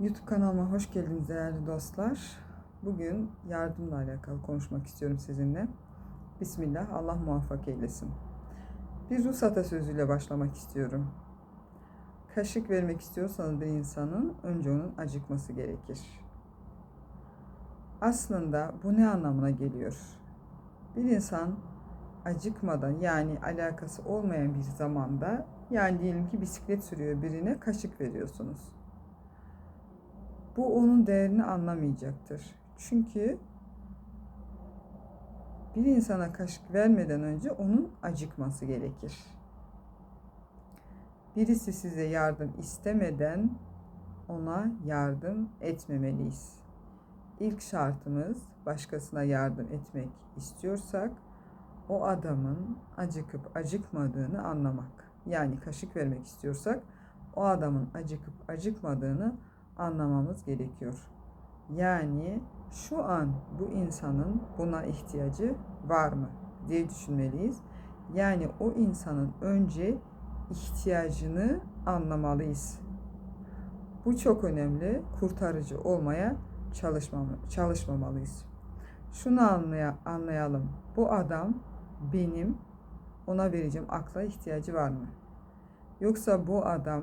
YouTube kanalıma hoş geldiniz değerli dostlar. Bugün yardımla alakalı konuşmak istiyorum sizinle. Bismillah, Allah muvaffak eylesin. Bir Rus atasözüyle başlamak istiyorum. Kaşık vermek istiyorsanız bir insanın önce onun acıkması gerekir. Aslında bu ne anlamına geliyor? Bir insan acıkmadan yani alakası olmayan bir zamanda yani diyelim ki bisiklet sürüyor birine kaşık veriyorsunuz. Bu onun değerini anlamayacaktır. Çünkü bir insana kaşık vermeden önce onun acıkması gerekir. Birisi size yardım istemeden ona yardım etmemeliyiz. İlk şartımız başkasına yardım etmek istiyorsak o adamın acıkıp acıkmadığını anlamak. Yani kaşık vermek istiyorsak o adamın acıkıp acıkmadığını anlamamız gerekiyor. Yani şu an bu insanın buna ihtiyacı var mı diye düşünmeliyiz. Yani o insanın önce ihtiyacını anlamalıyız. Bu çok önemli. Kurtarıcı olmaya çalışmam çalışmamalıyız. Şunu anlaya, anlayalım. Bu adam benim ona vereceğim akla ihtiyacı var mı? Yoksa bu adam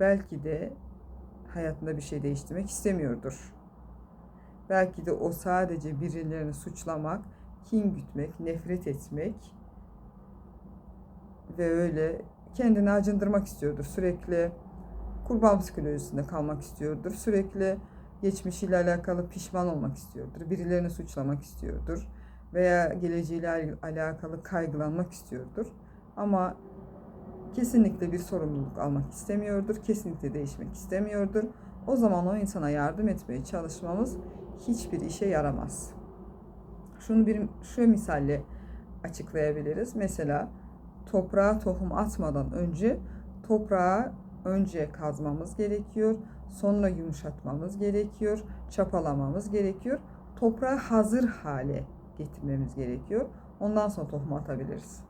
belki de hayatında bir şey değiştirmek istemiyordur. Belki de o sadece birilerini suçlamak, kin gütmek, nefret etmek ve öyle kendini acındırmak istiyordur. Sürekli kurban psikolojisinde kalmak istiyordur. Sürekli geçmişiyle alakalı pişman olmak istiyordur. Birilerini suçlamak istiyordur. Veya geleceğiyle alakalı kaygılanmak istiyordur. Ama kesinlikle bir sorumluluk almak istemiyordur. Kesinlikle değişmek istemiyordur. O zaman o insana yardım etmeye çalışmamız hiçbir işe yaramaz. Şunu bir şu misalle açıklayabiliriz. Mesela toprağa tohum atmadan önce toprağa önce kazmamız gerekiyor. Sonra yumuşatmamız gerekiyor. Çapalamamız gerekiyor. Toprağı hazır hale getirmemiz gerekiyor. Ondan sonra tohum atabiliriz.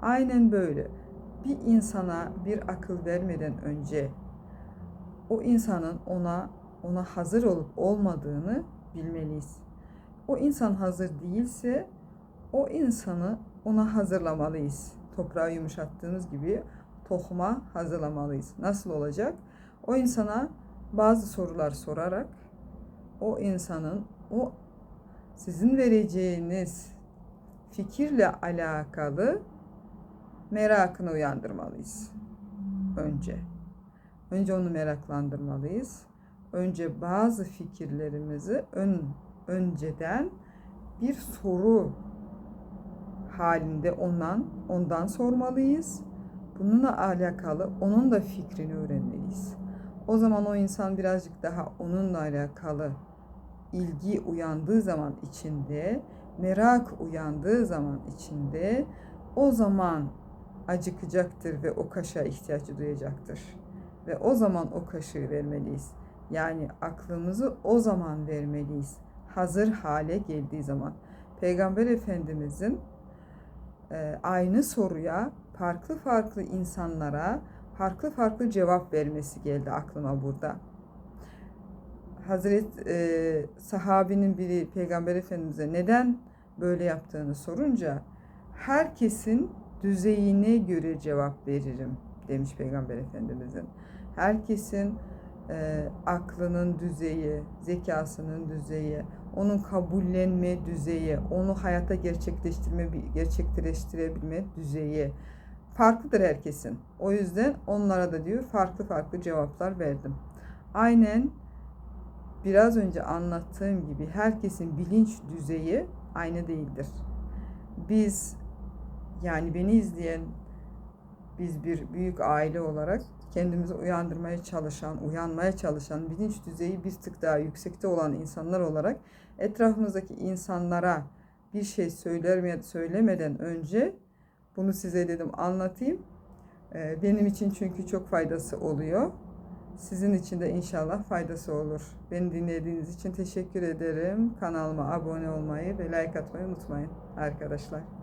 Aynen böyle bir insana bir akıl vermeden önce o insanın ona ona hazır olup olmadığını bilmeliyiz. O insan hazır değilse o insanı ona hazırlamalıyız. Toprağı yumuşattığımız gibi tohuma hazırlamalıyız. Nasıl olacak? O insana bazı sorular sorarak o insanın o sizin vereceğiniz fikirle alakalı merakını uyandırmalıyız. Önce. Önce onu meraklandırmalıyız. Önce bazı fikirlerimizi ön, önceden bir soru halinde ondan ondan sormalıyız. Bununla alakalı onun da fikrini öğrenmeliyiz. O zaman o insan birazcık daha onunla alakalı ilgi uyandığı zaman içinde, merak uyandığı zaman içinde o zaman acıkacaktır ve o kaşığa ihtiyaç duyacaktır. Ve o zaman o kaşığı vermeliyiz. Yani aklımızı o zaman vermeliyiz. Hazır hale geldiği zaman. Peygamber Efendimizin e, aynı soruya farklı farklı insanlara farklı farklı cevap vermesi geldi aklıma burada. Hazret e, sahabinin biri Peygamber Efendimiz'e neden böyle yaptığını sorunca herkesin düzeyine göre cevap veririm demiş Peygamber Efendimizin. Herkesin e, aklının düzeyi, zekasının düzeyi, onun kabullenme düzeyi, onu hayata gerçekleştirme gerçekleştirebilme düzeyi farklıdır herkesin. O yüzden onlara da diyor farklı farklı cevaplar verdim. Aynen biraz önce anlattığım gibi herkesin bilinç düzeyi aynı değildir. Biz yani beni izleyen biz bir büyük aile olarak kendimizi uyandırmaya çalışan, uyanmaya çalışan, bilinç düzeyi bir tık daha yüksekte olan insanlar olarak etrafımızdaki insanlara bir şey söyler söylemeden önce bunu size dedim anlatayım. Ee, benim için çünkü çok faydası oluyor. Sizin için de inşallah faydası olur. Beni dinlediğiniz için teşekkür ederim. Kanalıma abone olmayı ve like atmayı unutmayın arkadaşlar.